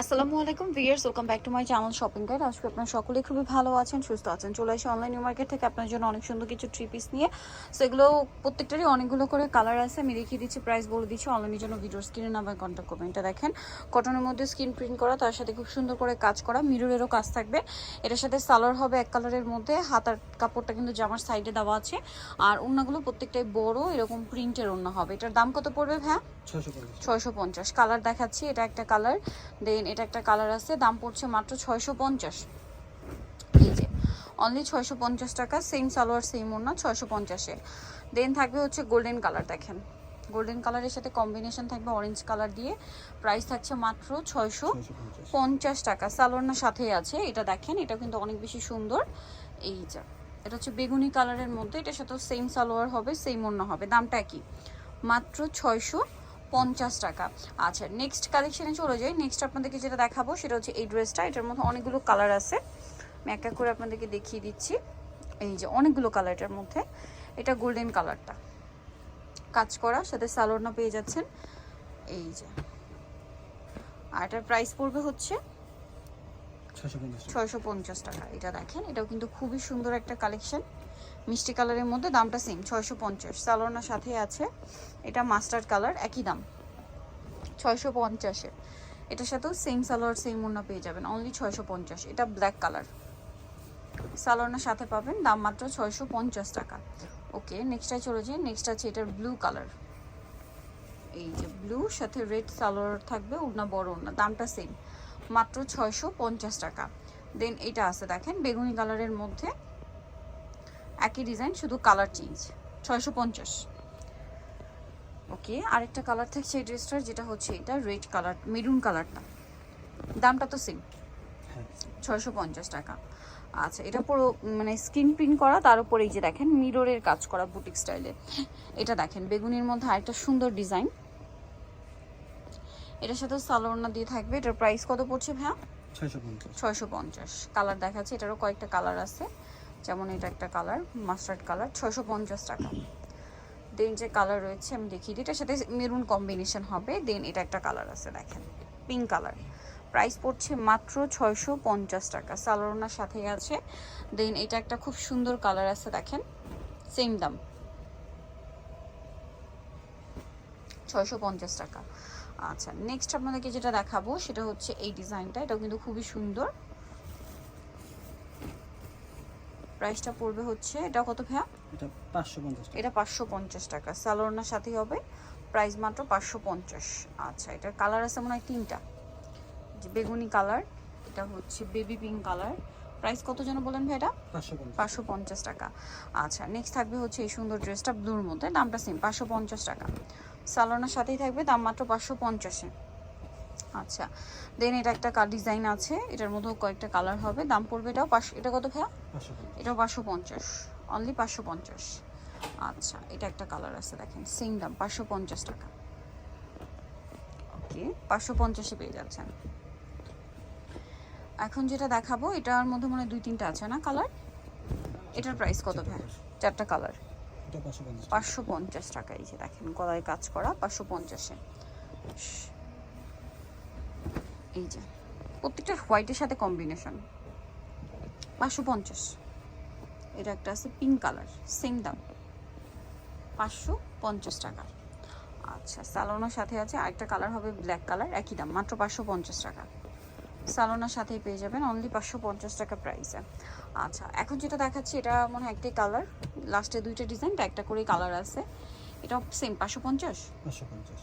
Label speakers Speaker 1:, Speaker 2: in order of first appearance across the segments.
Speaker 1: আসসালামু আলাইকুম viewers welcome back to my channel shopping guide. আজকে আপনারা সকলে খুবই ভালো আছেন, সুস্থ আছেন। চলে আসি অনলাইন মার্কেট থেকে আপনার জন্য অনেক সুন্দর কিছু থ্রি পিস নিয়ে। সেগুলো প্রত্যেকটারই অনেকগুলো করে কালার আছে, আমি দেখিয়ে দিচ্ছি প্রাইস বলে দিচ্ছি অনলাইনের জন্য ভিডিওর স্ক্রিনে নাম্বার কন্ট্যাক্ট করবেন। এটা দেখেন কটনের মধ্যে স্ক্রিন প্রিন্ট করা, তার সাথে খুব সুন্দর করে কাজ করা মিররেরও কাজ থাকবে। এটার সাথে সালোয়ার হবে এক কালারের মধ্যে, হাতার কাপড়টা কিন্তু জামার সাইডে দেওয়া আছে। আর ওড়নাগুলো প্রত্যেকটাই বড়, এরকম প্রিন্টের ওড়না হবে। এটার দাম কত পড়বে ভ্যা ছয়শো পঞ্চাশ। কালার দেখাচ্ছি, এটা একটা কালার দেন এটা একটা কালার আছে, দাম পড়ছে মাত্র ছয়শো পঞ্চাশ। এই যে অনলি ছয়শো পঞ্চাশ টাকা সেম সালোয়ার সেম ওড়না, ছয়শো পঞ্চাশে। দেন থাকবে হচ্ছে গোল্ডেন কালার দেখেন। গোল্ডেন কালারের সাথে কম্বিনেশন থাকবে অরেঞ্জ কালার দিয়ে। প্রাইস থাকছে মাত্র ছয়শো
Speaker 2: পঞ্চাশ
Speaker 1: টাকা। সালোয়ারনার সাথেই আছে, এটা দেখেন এটা কিন্তু অনেক বেশি সুন্দর। এই যা, এটা হচ্ছে বেগুনি কালারের মধ্যে, এটার সাথেও সেম সালোয়ার হবে সেম অন্য হবে। দামটা কি মাত্র ছয়শো পঞ্চাশ টাকা। আচ্ছা নেক্সট কালেকশনে চলে যাই। নেক্সট আপনাদেরকে যেটা দেখাবো সেটা হচ্ছে এই ড্রেসটা এটার মধ্যে অনেকগুলো কালার আছে। আমি এক এক করে আপনাদেরকে দেখিয়ে দিচ্ছি। এই যে অনেকগুলো কালার এটার মধ্যে। এটা গোল্ডেন কালারটা কাজ করা সাথে সালোয়ারনা পেয়ে যাচ্ছেন। এই যে। আর এটার প্রাইস পড়বে হচ্ছে ছয়শো পঞ্চাশ টাকা। এটা দেখেন এটাও কিন্তু খুবই সুন্দর একটা কালেকশন মিষ্টি কালারের মধ্যে দামটা সেম ছয়শো পঞ্চাশ। সালোনার সাথে আছে। এটা মাস্টার্ড কালার একই দাম। ছয়শো পঞ্চাশে এটার সাথেও সেম সালোয়ার সেম ওড়না পেয়ে যাবেন। অনলি ছয়শো পঞ্চাশ। এটা ব্ল্যাক কালার সালোয়ারের সাথে পাবেন, দাম মাত্র ছয়শো পঞ্চাশ টাকা। ওকে নেক্সটটা চলে যাই নেক্সট আছে এটার ব্লু কালার এই যে ব্লু সাথে রেড সালোয়ার থাকবে, ওড়না বড় ওড়না, দামটা সেম মাত্র ছয়শো পঞ্চাশ টাকা। দেন এটা আছে, দেখেন, বেগুনি কালারের মধ্যে। একই ডিজাইন শুধু কালার চেঞ্জ ছয়শো পঞ্চাশ। ওকে আরেকটা কালার থাকছে এই ড্রেসটার যেটা হচ্ছে এটা রেড কালার মেরুন কালারটা দামটা তো সেম
Speaker 2: হ্যাঁ।
Speaker 1: ছয়শো পঞ্চাশ টাকা। আচ্ছা এটা পুরো মানে স্ক্রিন প্রিন্ট করা তার উপরে এই যে দেখেন মিররের কাজ করা বুটিক স্টাইলে এটা দেখেন বেগুনির মধ্যে আরেকটা সুন্দর ডিজাইন এটার সাথে সালোয়ারনা দিয়ে থাকবে। এটার প্রাইস কত পড়ছে ভাইয়া?
Speaker 2: ছয়শো পঞ্চাশ।
Speaker 1: কালার দেখাচ্ছে এটারও কয়েকটা কালার আছে। যেমন এটা একটা কালার, মাস্টার্ড কালার, ছয়শো পঞ্চাশ টাকা। দেন যে কালার রয়েছে, আমি দেখি এটার সাথে মেরুন কম্বিনেশন হবে। দেন এটা একটা কালার আছে, দেখেন। Pink colour. প্রাইস পড়ছে মাত্র ছয়শো পঞ্চাশ টাকা। সালোনার সাথে আছে। দেন এটা একটা খুব সুন্দর কালার আছে, দেখেন। সেম দাম। ছয়শো পঞ্চাশ টাকা। আচ্ছা নেক্সট আপনাদেরকে যেটা দেখাবো, সেটা হচ্ছে এই ডিজাইনটা। এটাও কিন্তু খুবই সুন্দর। প্রাইসটা পড়বে হচ্ছে এটা কত ভাইয়া?
Speaker 2: এটা পাঁচশো পঞ্চাশ টাকা।
Speaker 1: এটা পাঁচশো পঞ্চাশ টাকা। স্যালোনার সাথেই হবে। প্রাইস মাত্র পাঁচশো পঞ্চাশ। আচ্ছা এটার কালার আছে মনে হয় তিনটা। যে বেগুনি কালার এটা হচ্ছে বেবি পিঙ্ক কালার। প্রাইস কত যেন বলেন ভাই এটা?
Speaker 2: পাঁচশো পঞ্চাশ।
Speaker 1: টাকা। আচ্ছা নেক্সট থাকবে হচ্ছে এই সুন্দর ড্রেসটা ব্লুর মধ্যে। দামটা সেম পাঁচশো পঞ্চাশ টাকা। সালোনার সাথেই থাকবে দাম মাত্র পাঁচশো পঞ্চাশে। আচ্ছা দেন এটা একটা ডিজাইন আছে এটার মধ্যেও কয়েকটা কালার হবে দাম পড়বে এটাও পাঁচশো এটা কত ভাইয়া? এটাও পাঁচশো পঞ্চাশ অনলি পাঁচশো পঞ্চাশ। আচ্ছা এটা একটা কালার আছে দেখেন সেম দাম পাঁচশো পঞ্চাশ টাকা। ওকে পাঁচশো পঞ্চাশে পেয়ে যাচ্ছেন। এখন যেটা দেখাবো এটার মধ্যে মনে হয় দুই তিনটা আছে না কালার এটার প্রাইস কত ভাই চারটা কালার
Speaker 2: পাঁচশো পঞ্চাশ টাকা।
Speaker 1: পাঁচশো পঞ্চাশ টাকা এই যে দেখেন গলায় কাজ করা পাঁচশো পঞ্চাশে। এই যে, প্রত্যেকটা হোয়াইটের সাথে কম্বিনেশন পাঁচশো পঞ্চাশ। এটা একটা আছে পিঙ্ক কালার সেম দাম। পাঁচশো পঞ্চাশ টাকা। আচ্ছা সালোনার সাথে আছে আরেকটা কালার হবে ব্ল্যাক কালার একই দাম, মাত্র পাঁচশো পঞ্চাশ টাকা। সালোনার সাথেই পেয়ে যাবেন অনলি পাঁচশো পঞ্চাশ টাকা প্রাইসে আচ্ছা এখন যেটা দেখাচ্ছি, এটা মনে হয় একটাই কালার লাস্টে দুইটা ডিজাইনটা একটা করেই কালার আছে। এটা সেম পাঁচশো পঞ্চাশ?
Speaker 2: পাঁচশো পঞ্চাশ।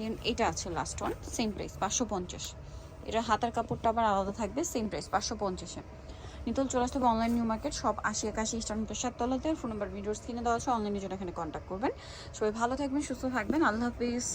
Speaker 1: দেন এটা আছে লাস্ট ওয়ান সেম প্রাইস পাঁচশো পঞ্চাশ। এটা হাতার কাপড়টা আবার আলাদা থাকবে সেম প্রাইস পাঁচশো পঞ্চাশে। নিতল চলে আসতে হবে অনলাইন নিউ মার্কেট সব আশি একাশি, ইস্টার সাততলাতে তলাতে ফোন নাম্বার ভিডিওর স্ক্রিনে দেওয়া আছে অনলাইনে জন্য এখানে কন্ট্যাক্ট করবেন। সবাই ভালো থাকবেন, সুস্থ থাকবেন, আল্লাহ হাফিজ।